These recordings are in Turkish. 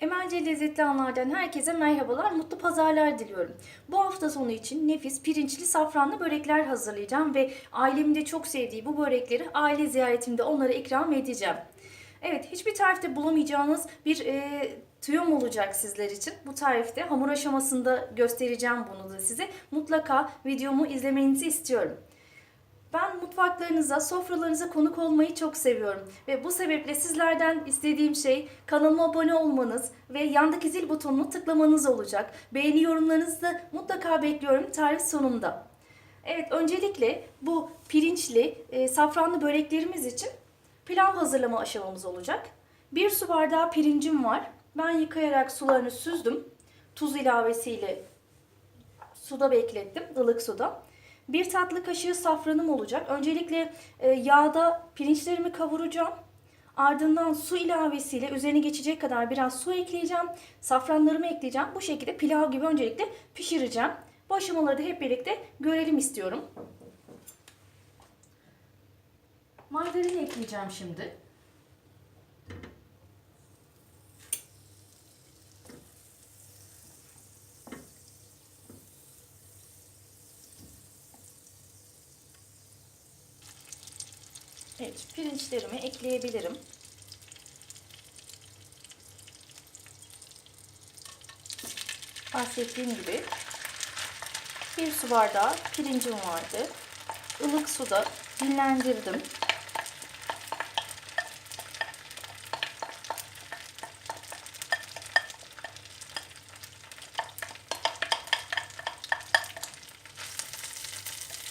Emelce Lezzetli Anlar'dan herkese merhabalar, mutlu pazarlar diliyorum. Bu hafta sonu için nefis, pirinçli, safranlı börekler hazırlayacağım ve ailemin de çok sevdiği bu börekleri aile ziyaretimde onlara ikram edeceğim. Evet, hiçbir tarifte bulamayacağınız bir e, tüyom olacak sizler için. Bu tarifte hamur aşamasında göstereceğim bunu da size. Mutlaka videomu izlemenizi istiyorum. Ben mutfaklarınıza, sofralarınıza konuk olmayı çok seviyorum. Ve bu sebeple sizlerden istediğim şey kanalıma abone olmanız ve yandaki zil butonunu tıklamanız olacak. Beğeni yorumlarınızı da mutlaka bekliyorum tarih sonunda. Evet öncelikle bu pirinçli, e, safranlı böreklerimiz için pilav hazırlama aşamamız olacak. Bir su bardağı pirincim var. Ben yıkayarak sularını süzdüm. Tuz ilavesiyle suda beklettim, ılık suda. Bir tatlı kaşığı safranım olacak. Öncelikle e, yağda pirinçlerimi kavuracağım. Ardından su ilavesiyle üzerine geçecek kadar biraz su ekleyeceğim. Safranlarımı ekleyeceğim. Bu şekilde pilav gibi öncelikle pişireceğim. Bu aşamaları da hep birlikte görelim istiyorum. Margarin ekleyeceğim şimdi. Evet, pirinçlerimi ekleyebilirim. Bahsettiğim gibi bir su bardağı pirincim vardı. Ilık suda dinlendirdim.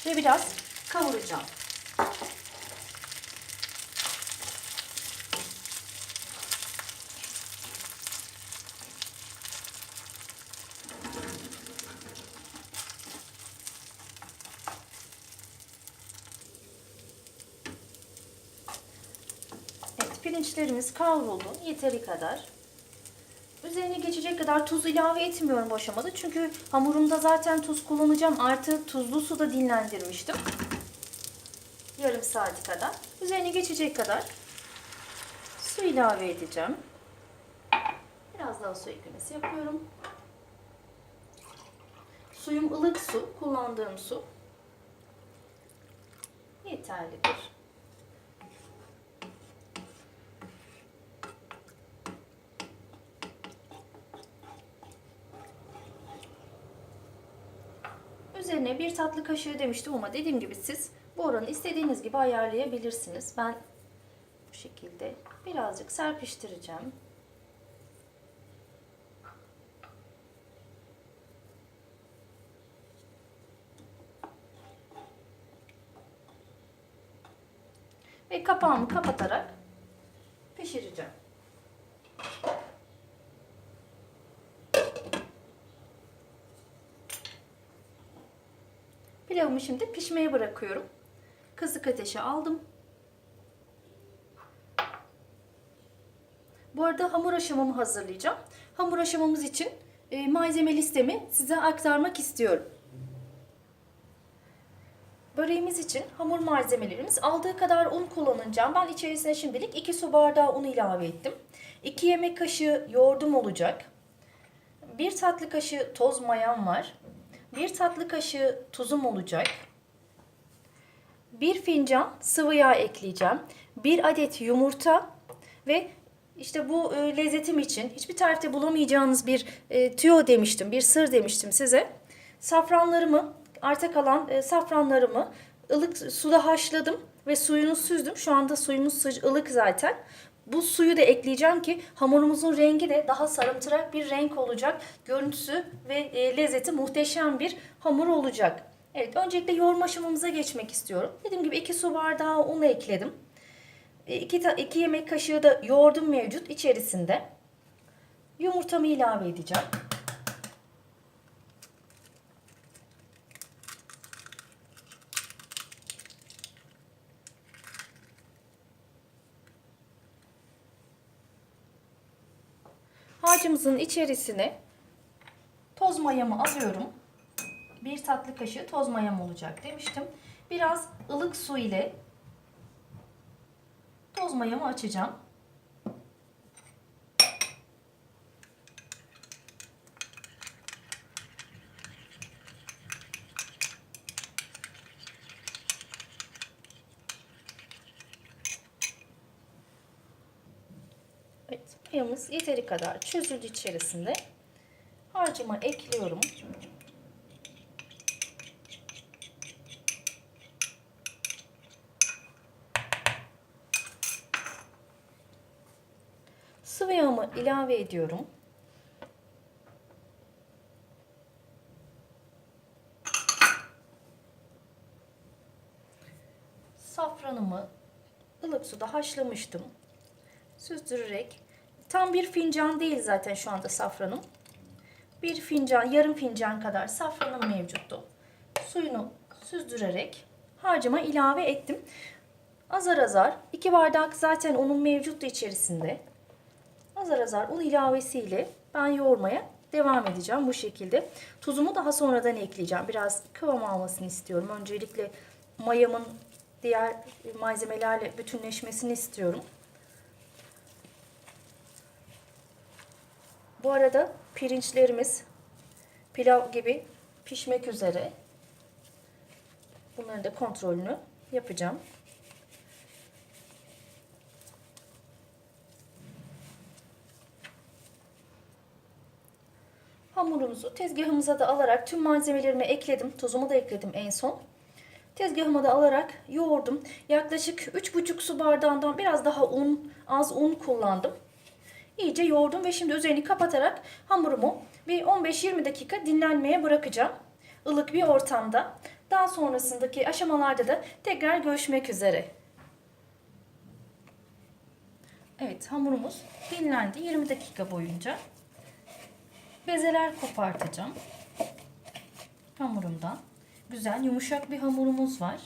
Ve biraz kavuracağım. Evet, pirinçlerimiz kavruldu. Yeteri kadar. Üzerine geçecek kadar tuz ilave etmiyorum bu aşamada. Çünkü hamurumda zaten tuz kullanacağım. Artı tuzlu suda dinlendirmiştim. Yarım saati kadar. Üzerine geçecek kadar su ilave edeceğim. Biraz daha su eklemesi yapıyorum. Suyum ılık su. Kullandığım su. Yeterlidir. Üzerine bir tatlı kaşığı demiştim ama dediğim gibi siz bu oranı istediğiniz gibi ayarlayabilirsiniz. Ben bu şekilde birazcık serpiştireceğim. Ve kapağımı kapatarak pişireceğim. Pilavımı şimdi pişmeye bırakıyorum. Kısık ateşe aldım. Bu arada hamur aşamamı hazırlayacağım. Hamur aşamamız için e, malzeme listemi size aktarmak istiyorum. Böreğimiz için hamur malzemelerimiz aldığı kadar un kullanacağım. Ben içerisine şimdilik 2 su bardağı un ilave ettim. 2 yemek kaşığı yoğurdum olacak. 1 tatlı kaşığı toz mayam var. 1 tatlı kaşığı tuzum olacak. 1 fincan sıvı yağ ekleyeceğim. 1 adet yumurta ve işte bu e, lezzetim için hiçbir tarifte bulamayacağınız bir e, tüyo demiştim, bir sır demiştim size. Safranlarımı, arta kalan e, safranlarımı ılık suda haşladım ve suyunu süzdüm. Şu anda suyumuz ılık zaten. Bu suyu da ekleyeceğim ki hamurumuzun rengi de daha sarımtırak bir renk olacak. Görüntüsü ve e, lezzeti muhteşem bir hamur olacak. Evet öncelikle yoğurma aşamamıza geçmek istiyorum. Dediğim gibi 2 su bardağı un ekledim. 2 yemek kaşığı da yoğurdum mevcut içerisinde. Yumurtamı ilave edeceğim. Harcımızın içerisine toz mayamı alıyorum. Bir tatlı kaşığı toz mayam olacak demiştim. Biraz ılık su ile toz mayamı açacağım. Yeteri kadar çözüldü içerisinde. Harcımı ekliyorum. Sıvı yağımı ilave ediyorum. Safranımı ılık suda haşlamıştım. Süzdürerek tam bir fincan değil zaten şu anda safranım. Bir fincan, yarım fincan kadar safranım mevcuttu. Suyunu süzdürerek harcıma ilave ettim. Azar azar iki bardak zaten unum mevcuttu içerisinde. Azar azar un ilavesiyle ben yoğurmaya devam edeceğim bu şekilde. Tuzumu daha sonradan ekleyeceğim. Biraz kıvam almasını istiyorum. Öncelikle mayamın diğer malzemelerle bütünleşmesini istiyorum. Bu arada pirinçlerimiz pilav gibi pişmek üzere. Bunların da kontrolünü yapacağım. Hamurumuzu tezgahımıza da alarak tüm malzemelerimi ekledim. Tuzumu da ekledim en son. Tezgahıma da alarak yoğurdum. Yaklaşık 3,5 su bardağından biraz daha un, az un kullandım. İyice yoğurdum ve şimdi üzerini kapatarak hamurumu bir 15-20 dakika dinlenmeye bırakacağım. Ilık bir ortamda. Daha sonrasındaki aşamalarda da tekrar görüşmek üzere. Evet hamurumuz dinlendi 20 dakika boyunca. Bezeler kopartacağım. Hamurumdan. Güzel yumuşak bir hamurumuz var.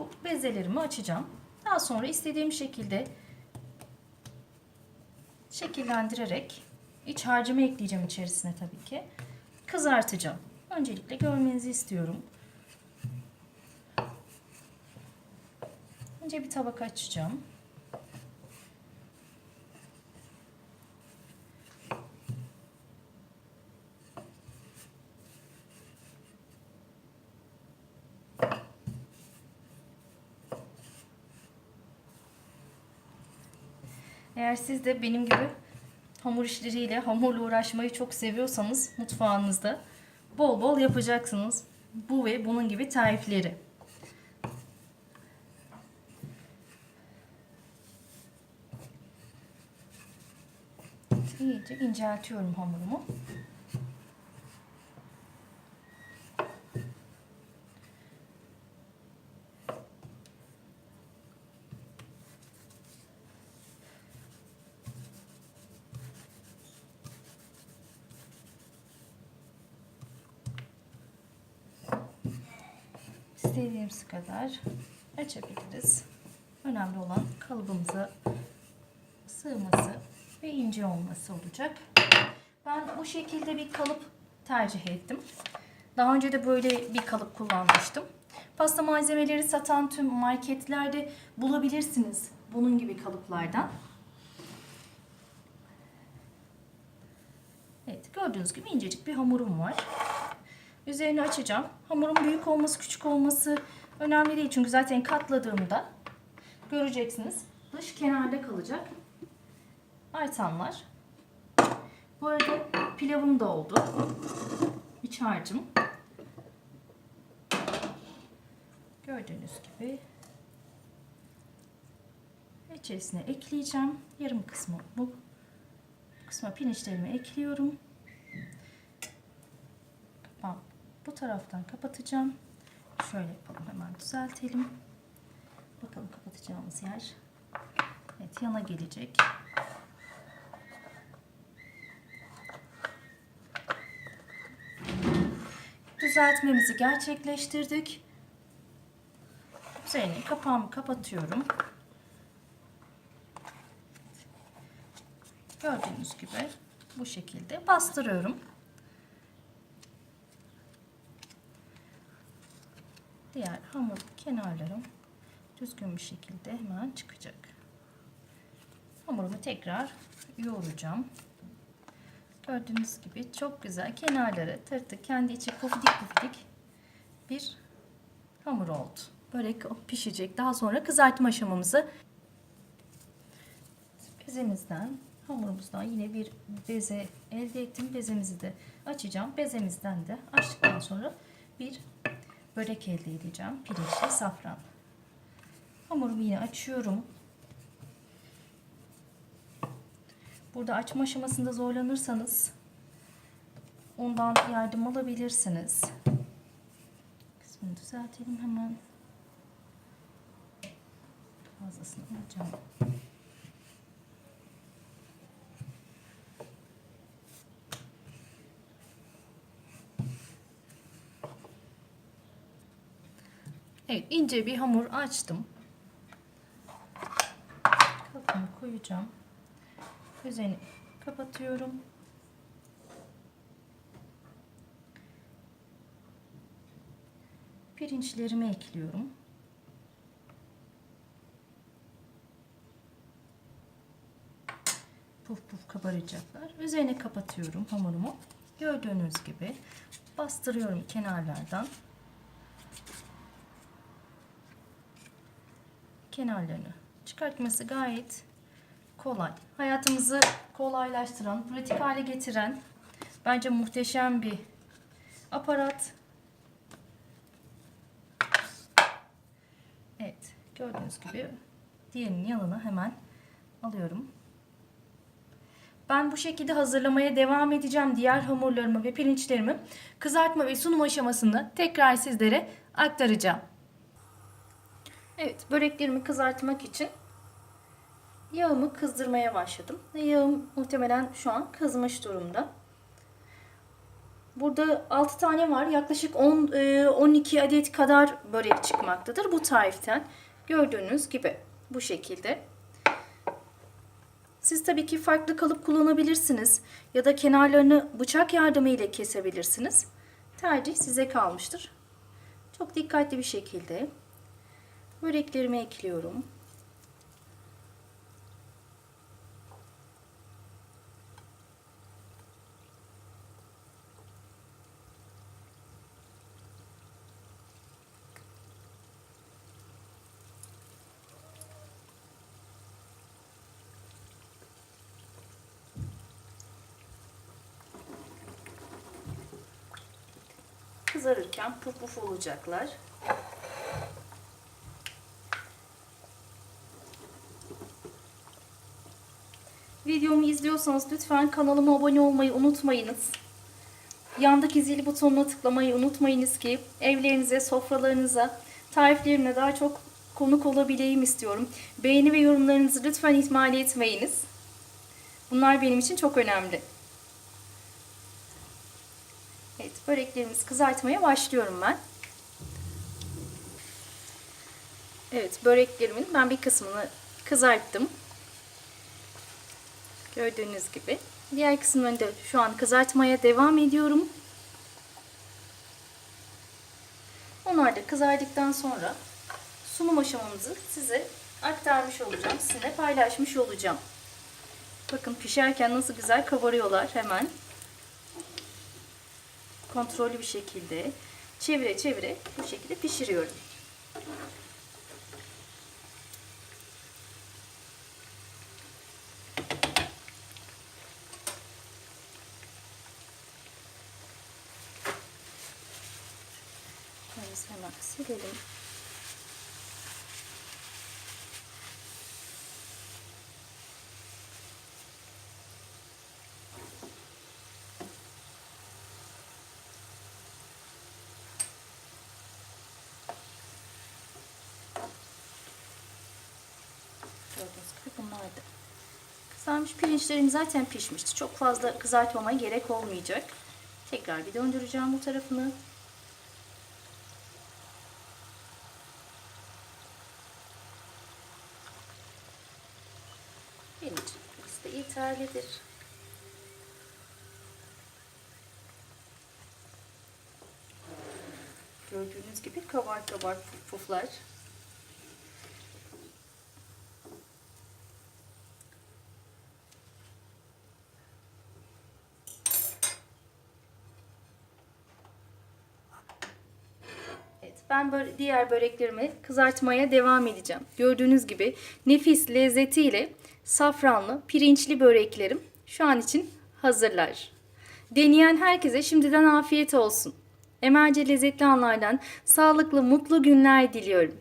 Bu bezelerimi açacağım. Daha sonra istediğim şekilde şekillendirerek iç harcımı ekleyeceğim içerisine tabii ki. Kızartacağım. Öncelikle görmenizi istiyorum. Önce bir tabak açacağım. Eğer siz de benim gibi hamur işleriyle, hamurla uğraşmayı çok seviyorsanız mutfağınızda bol bol yapacaksınız. Bu ve bunun gibi tarifleri. İyice inceltiyorum hamurumu. İstediğimiz kadar açabiliriz. Önemli olan kalıbımıza sığması ve ince olması olacak. Ben bu şekilde bir kalıp tercih ettim. Daha önce de böyle bir kalıp kullanmıştım. Pasta malzemeleri satan tüm marketlerde bulabilirsiniz bunun gibi kalıplardan. Evet gördüğünüz gibi incecik bir hamurum var. Üzerini açacağım. Hamurun büyük olması, küçük olması önemli değil. Çünkü zaten katladığımda göreceksiniz. Dış kenarda kalacak. Artanlar. Bu arada pilavım da oldu. İç harcım. Gördüğünüz gibi içerisine ekleyeceğim. Yarım kısmı bu kısma pirinçlerimi ekliyorum. Kapağım bu taraftan kapatacağım. Şöyle yapalım hemen düzeltelim. Bakalım kapatacağımız yer. Evet yana gelecek. Düzeltmemizi gerçekleştirdik. Üzerini kapağımı kapatıyorum. Gördüğünüz gibi bu şekilde bastırıyorum. Diğer hamur kenarlarım düzgün bir şekilde hemen çıkacak. Hamurumu tekrar yoğuracağım. Gördüğünüz gibi çok güzel kenarları tırtık kendi içi pofidik pofidik bir hamur oldu. börek pişecek. Daha sonra kızartma aşamamızı bezemizden, hamurumuzdan yine bir beze elde ettim. Bezemizi de açacağım. Bezemizden de açtıktan sonra bir börek elde edeceğim. Pirinçli safran. Hamurumu yine açıyorum. Burada açma aşamasında zorlanırsanız ondan yardım alabilirsiniz. Kısmını düzeltelim hemen. Fazlasını alacağım. Evet ince bir hamur açtım. Kapağını koyacağım. Üzerini kapatıyorum. Pirinçlerimi ekliyorum. Puf puf kabaracaklar. Üzerine kapatıyorum hamurumu. Gördüğünüz gibi bastırıyorum kenarlardan. Kenarlarını çıkartması gayet kolay. Hayatımızı kolaylaştıran, pratik hale getiren bence muhteşem bir aparat. Evet, gördüğünüz gibi diğerinin yanına hemen alıyorum. Ben bu şekilde hazırlamaya devam edeceğim. Diğer hamurlarımı ve pirinçlerimi kızartma ve sunum aşamasında tekrar sizlere aktaracağım. Evet, böreklerimi kızartmak için yağımı kızdırmaya başladım. Yağım muhtemelen şu an kızmış durumda. Burada 6 tane var. Yaklaşık 10 e, 12 adet kadar börek çıkmaktadır bu tariften. Gördüğünüz gibi bu şekilde. Siz tabii ki farklı kalıp kullanabilirsiniz ya da kenarlarını bıçak yardımıyla kesebilirsiniz. Tercih size kalmıştır. Çok dikkatli bir şekilde böreklerimi ekliyorum. Kızarırken puf puf olacaklar. Videomu izliyorsanız lütfen kanalıma abone olmayı unutmayınız. Yandaki zil butonuna tıklamayı unutmayınız ki evlerinize, sofralarınıza, tariflerimle daha çok konuk olabileyim istiyorum. Beğeni ve yorumlarınızı lütfen ihmal etmeyiniz. Bunlar benim için çok önemli. Evet, böreklerimizi kızartmaya başlıyorum ben. Evet, böreklerimin ben bir kısmını kızarttım. Gördüğünüz gibi. Diğer kısımlarını da şu an kızartmaya devam ediyorum. Onlar da kızardıktan sonra sunum aşamamızı size aktarmış olacağım. Sizinle paylaşmış olacağım. Bakın pişerken nasıl güzel kabarıyorlar hemen. Kontrollü bir şekilde çevire çevire bu şekilde pişiriyorum. Biz hemen silelim. Bunlar da kızarmış pirinçlerim zaten pişmişti. Çok fazla kızartmama gerek olmayacak. Tekrar bir döndüreceğim bu tarafını. Benim için burası da yeterlidir. Gördüğünüz gibi kabar kabar puf. Ben böyle diğer böreklerimi kızartmaya devam edeceğim. Gördüğünüz gibi nefis lezzetiyle safranlı, pirinçli böreklerim şu an için hazırlar. Deneyen herkese şimdiden afiyet olsun. Emelce lezzetli anlardan sağlıklı, mutlu günler diliyorum.